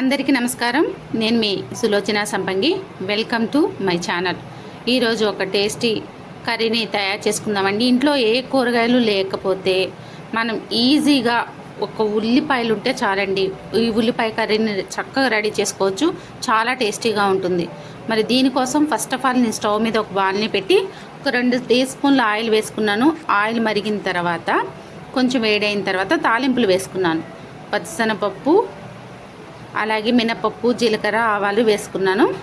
అందరికీ నమస్కారం. నేను మీ Sulochana Sampangi. Welcome to my channel ఈరోజు ఒక టేస్టీ కర్రీని తయారు చేసుకుందామండి. ఇంట్లో ఏ కూరగాయలు లేకపోతే మనం ఈజీగా ఒక ఉల్లిపాయలు ఉంటే చాలండి. ఈ ఉల్లిపాయ కర్రీని చక్కగా రెడీ చేసుకోవచ్చు. చాలా టేస్టీగా ఉంటుంది. మరి దీనికోసం ఫస్ట్ ఆఫ్ ఆల్ నేను స్టవ్ మీద ఒక బాల్ని పెట్టి ఒక రెండు టీ స్పూన్ల ఆయిల్ వేసుకున్నాను. ఆయిల్ మరిగిన తర్వాత కొంచెం వేడైన తర్వాత తాలింపులు వేసుకున్నాను. పచ్చిశనగపప్పు అలాగే మినపప్పు జీలకర్ర ఆవాలు వేసుకున్నాను.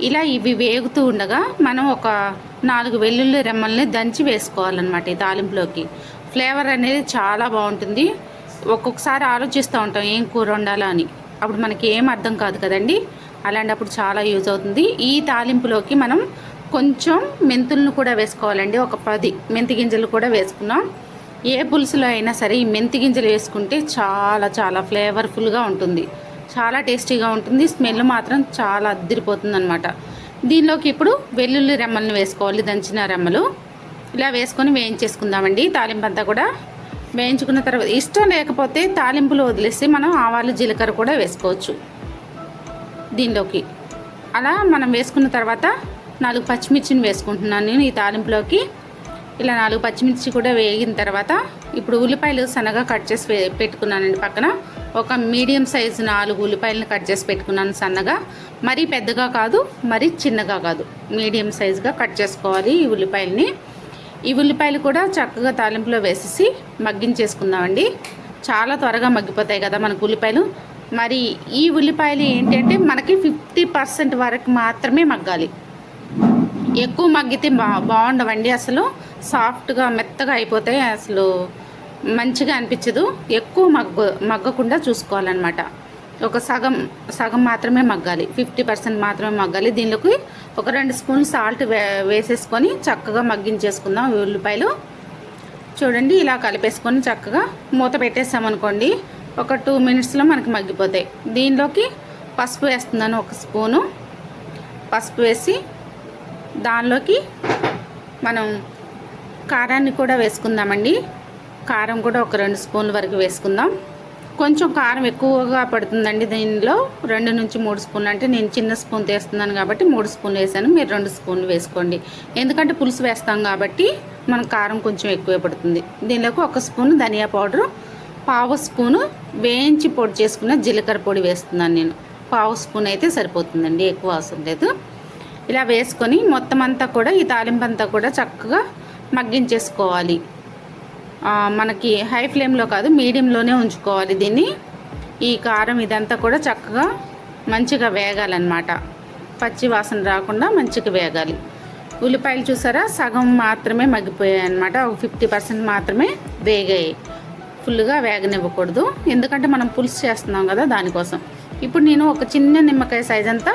ఇలా ఇవి వేగుతూ ఉండగా మనం ఒక నాలుగు వెల్లుల్లి రెమ్మల్ని దంచి వేసుకోవాలన్నమాట ఈ తాలింపులోకి. ఫ్లేవర్ అనేది చాలా బాగుంటుంది. ఒక్కొక్కసారి ఆలోచిస్తూ ఉంటాం ఏం కూర వండాలో? అని. అప్పుడు మనకి ఏం అర్థం కాదు కదండి. అలాంటప్పుడు చాలా యూజ్ అవుతుంది. ఈ తాలింపులోకి మనం కొంచెం మెంతులను కూడా వేసుకోవాలండి. ఒక పది మెంతి గింజలు కూడా వేసుకున్నాం. ఏ పులుసులో అయినా సరే ఈ మెంతి గింజలు వేసుకుంటే చాలా చాలా ఫ్లేవర్ఫుల్గా ఉంటుంది. చాలా టేస్టీగా ఉంటుంది. స్మెల్ మాత్రం చాలా అద్దరిపోతుంది అనమాట దీనిలోకి ఇప్పుడు వెల్లుల్లి రెమ్మలను వేసుకోవాలి దంచిన రెమ్మలు. ఇలా వేసుకొని వేయించేసుకుందామండి. తాలింపు అంతా కూడా వేయించుకున్న తర్వాత ఇష్టం లేకపోతే తాలింపులు వదిలేసి మనం ఆవాలు జీలకర్ర కూడా వేసుకోవచ్చు. దీనిలోకి అలా మనం వేసుకున్న తర్వాత నాలుగు పచ్చిమిర్చిని వేసుకుంటున్నాను నేను ఈ తాలింపులోకి. ఇలా నాలుగు పచ్చిమిర్చి కూడా వేగిన తర్వాత ఇప్పుడు ఉల్లిపాయలు సన్నగా కట్ చేసి పెట్టుకున్నానండి పక్కన. ఒక మీడియం సైజు నాలుగు ఉల్లిపాయలను కట్ చేసి పెట్టుకున్నాను సన్నగా. మరీ పెద్దగా కాదు మరీ చిన్నగా కాదు. మీడియం సైజుగా కట్ చేసుకోవాలి ఈ ఉల్లిపాయలని. ఈ ఉల్లిపాయలు కూడా చక్కగా తాలింపులో వేసేసి మగ్గించేసుకుందామండి. చాలా త్వరగా మగ్గిపోతాయి కదా మనకు ఉల్లిపాయలు. మరి ఈ ఉల్లిపాయలు ఏంటంటే మనకి ఫిఫ్టీ పర్సెంట్ వరకు మాత్రమే మగ్గాలి. ఎక్కువ మగ్గితే బా బాగుండవండి అసలు. సాఫ్ట్గా మెత్తగా అయిపోతాయి అసలు. మంచిగా అనిపించదు. ఎక్కువ మగ్గ మగ్గకుండా చూసుకోవాలన్నమాట. ఒక సగం సగం మాత్రమే మగ్గాలి. ఫిఫ్టీ పర్సెంట్ మాత్రమే మగ్గాలి. దీనిలోకి ఒక రెండు స్పూన్ సాల్ట్ వే వేసేసుకొని చక్కగా మగ్గించేసుకుందాం. ఉల్లిపాయలు చూడండి ఇలా కలిపేసుకొని చక్కగా మూత పెట్టేసామనుకోండి ఒక టూ మినిట్స్లో మనకి మగ్గిపోతాయి. దీనిలోకి పసుపు వేస్తున్నాను ఒక స్పూను. పసుపు వేసి దానిలోకి మనం కారాన్ని కూడా వేసుకుందామండి. కారం కూడా ఒక రెండు స్పూన్ల వరకు వేసుకుందాం. కొంచెం కారం ఎక్కువగా పడుతుందండి దీనిలో. రెండు నుంచి మూడు స్పూన్లు అంటే నేను చిన్న స్పూన్ తీస్తున్నాను కాబట్టి మూడు స్పూన్లు వేసాను. మీరు రెండు స్పూన్లు వేసుకోండి. ఎందుకంటే పులుసు వేస్తాం కాబట్టి మన కారం కొంచెం ఎక్కువే పడుతుంది. దీనిలోకి ఒక స్పూన్ ధనియా పౌడరు పావు స్పూను వేయించి పొడి చేసుకున్న జీలకర్ర పొడి వేస్తున్నాను నేను. పావు స్పూన్ అయితే సరిపోతుందండి ఎక్కువ అవసరం లేదు. ఇలా వేసుకొని మొత్తం అంతా కూడా ఈ తాలింపు అంతా కూడా చక్కగా మగ్గించేసుకోవాలి. మనకి హై ఫ్లేమ్లో కాదు మీడియంలోనే ఉంచుకోవాలి దీన్ని. ఈ కారం ఇదంతా కూడా చక్కగా మంచిగా వేగాలన్నమాట. పచ్చి వాసన రాకుండా మంచిగా వేగాలి. ఉల్లిపాయలు చూసారా? సగం మాత్రమే మగ్గిపోయాయి అనమాట ఒక ఫిఫ్టీ పర్సెంట్ మాత్రమే వేగాయి. ఫుల్గా వేగనివ్వకూడదు. ఎందుకంటే మనం పులుసు చేస్తున్నాం కదా దానికోసం. ఇప్పుడు నేను ఒక చిన్న నిమ్మకాయ సైజ్ అంతా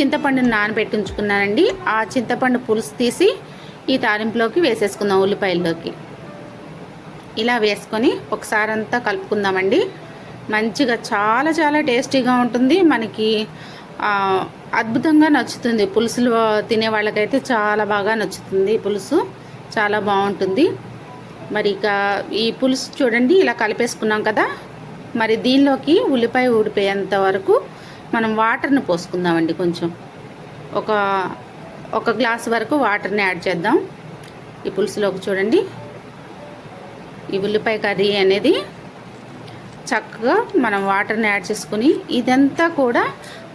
చింతపండుని నానబెట్టించుకున్నానండి. ఆ చింతపండు పులుసు తీసి ఈ తాలింపులోకి వేసేసుకుందాం ఉల్లిపాయల్లోకి. ఇలా వేసుకొని ఒకసారి అంతా కలుపుకుందామండి. మంచిగా చాలా చాలా టేస్టీగా ఉంటుంది. మనకి అద్భుతంగా నచ్చుతుంది. పులుసులు తినే వాళ్ళకైతే చాలా బాగా నచ్చుతుంది పులుసు. చాలా బాగుంటుంది. మరి ఇక ఈ పులుసు చూడండి ఇలా కలిపేసుకున్నాం కదా. మరి దీనిలోకి ఉల్లిపాయ ఊడిపోయేంత వరకు మనం వాటర్ని పోసుకుందామండి కొంచెం. ఒక ఒక గ్లాస్ వరకు వాటర్ని యాడ్ చేద్దాం. ఈ పులుసులోకి చూడండి. ఈ ఉల్లిపాయ కర్రీ అనేది చక్కగా మనం వాటర్ని యాడ్ చేసుకుని ఇదంతా కూడా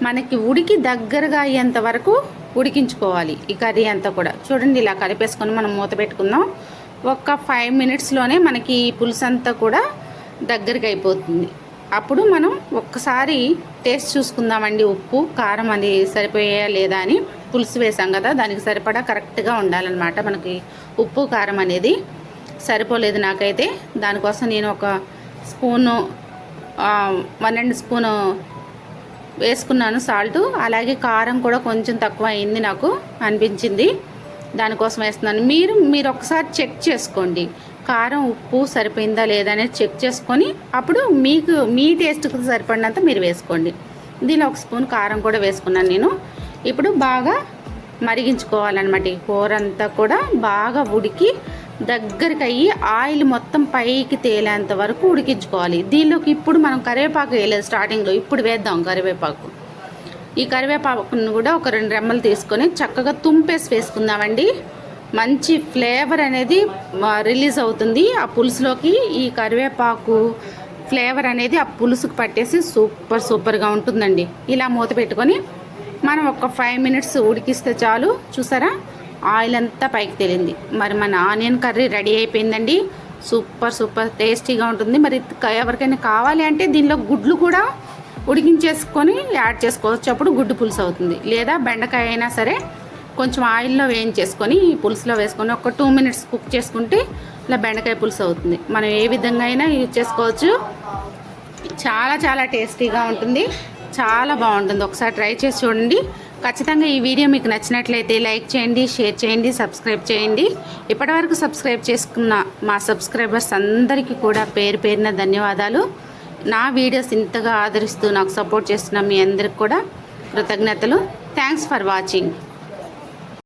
మనకి ఉడికి దగ్గరగా అయ్యేంత వరకు ఉడికించుకోవాలి ఈ కర్రీ అంతా కూడా. చూడండి ఇలా కలిపేసుకొని మనం మూత పెట్టుకుందాం. ఒక ఫైవ్ మినిట్స్లోనే మనకి ఈ పులుసు అంతా కూడా దగ్గరికి అయిపోతుంది. అప్పుడు మనం ఒక్కసారి టేస్ట్ చూసుకుందామండి. ఉప్పు కారం అది సరిపోయా లేదా అని పులుసు వేసాం కదా దానికి సరిపడా కరెక్ట్గా ఉండాలన్నమాట మనకి ఉప్పు కారం అనేది. సరిపోలేదు నాకైతే. దానికోసం నేను ఒక స్పూను వన్ అండ్ స్పూను వేసుకున్నాను సాల్ట్. అలాగే కారం కూడా కొంచెం తక్కువ అయింది నాకు అనిపించింది. దానికోసం వేస్తున్నాను. మీరు మీరు ఒకసారి చెక్ చేసుకోండి. కారం ఉప్పు సరిపోయిందా లేదా అనేది చెక్ చేసుకొని అప్పుడు మీకు మీ టేస్ట్కి సరిపడినంత మీరు వేసుకోండి. దీనిలో ఒక స్పూన్ కారం కూడా వేసుకున్నాను నేను. ఇప్పుడు బాగా మరిగించుకోవాలన్నమాట ఈ కూర అంతా కూడా. బాగా ఉడికి దగ్గరికి అయ్యి ఆయిల్ మొత్తం పైకి తేలేంత వరకు ఉడికించుకోవాలి. దీనిలోకి ఇప్పుడు మనం కరివేపాకు వేయలేదు స్టార్టింగ్లో. ఇప్పుడు వేద్దాం కరివేపాకు. ఈ కరివేపాకును కూడా ఒక రెండు రెమ్మలు తీసుకొని చక్కగా తుంపేసి వేసుకుందామండి. మంచి ఫ్లేవర్ అనేది రిలీజ్ అవుతుంది. ఆ పులుసులోకి ఈ కరివేపాకు ఫ్లేవర్ అనేది ఆ పులుసుకు పట్టేసి సూపర్ సూపర్గా ఉంటుందండి. ఇలా మూత పెట్టుకొని మనం ఒక ఫైవ్ మినిట్స్ ఉడికిస్తే చాలు. చూసారా? ఆయిల్ అంతా పైకి తేలింది. మరి మన ఆనియన్ కర్రీ రెడీ అయిపోయిందండి. సూపర్ సూపర్ టేస్టీగా ఉంటుంది. మరి ఎవరికైనా కావాలి అంటే దీనిలో గుడ్లు కూడా ఉడికించేసుకొని యాడ్ చేసుకోవచ్చు. అప్పుడు గుడ్డు పులుసు అవుతుంది. లేదా బెండకాయ అయినా సరే కొంచెం ఆయిల్లో వేయించేసుకొని పులుసులో వేసుకొని ఒక టూ మినిట్స్ కుక్ చేసుకుంటే ఇలా బెండకాయ పులుసు అవుతుంది. మనం ఏ విధంగా అయినా యూజ్ చేసుకోవచ్చు. చాలా చాలా టేస్టీగా ఉంటుంది. చాలా బాగుంటుంది. ఒకసారి ట్రై చేసి చూడండి. ఖచ్చితంగా ఈ వీడియో మీకు నచ్చినట్లయితే లైక్ చేయండి షేర్ చేయండి సబ్స్క్రైబ్ చేయండి. ఇప్పటివరకు సబ్స్క్రైబ్ చేసుకున్న మా సబ్స్క్రైబర్స్ అందరికీ కూడా పేరు పేరున ధన్యవాదాలు. నా వీడియోస్ ఇంతగా ఆదరిస్తూ నాకు సపోర్ట్ చేస్తున్న మీ అందరికి కూడా కృతజ్ఞతలు. Thanks for watching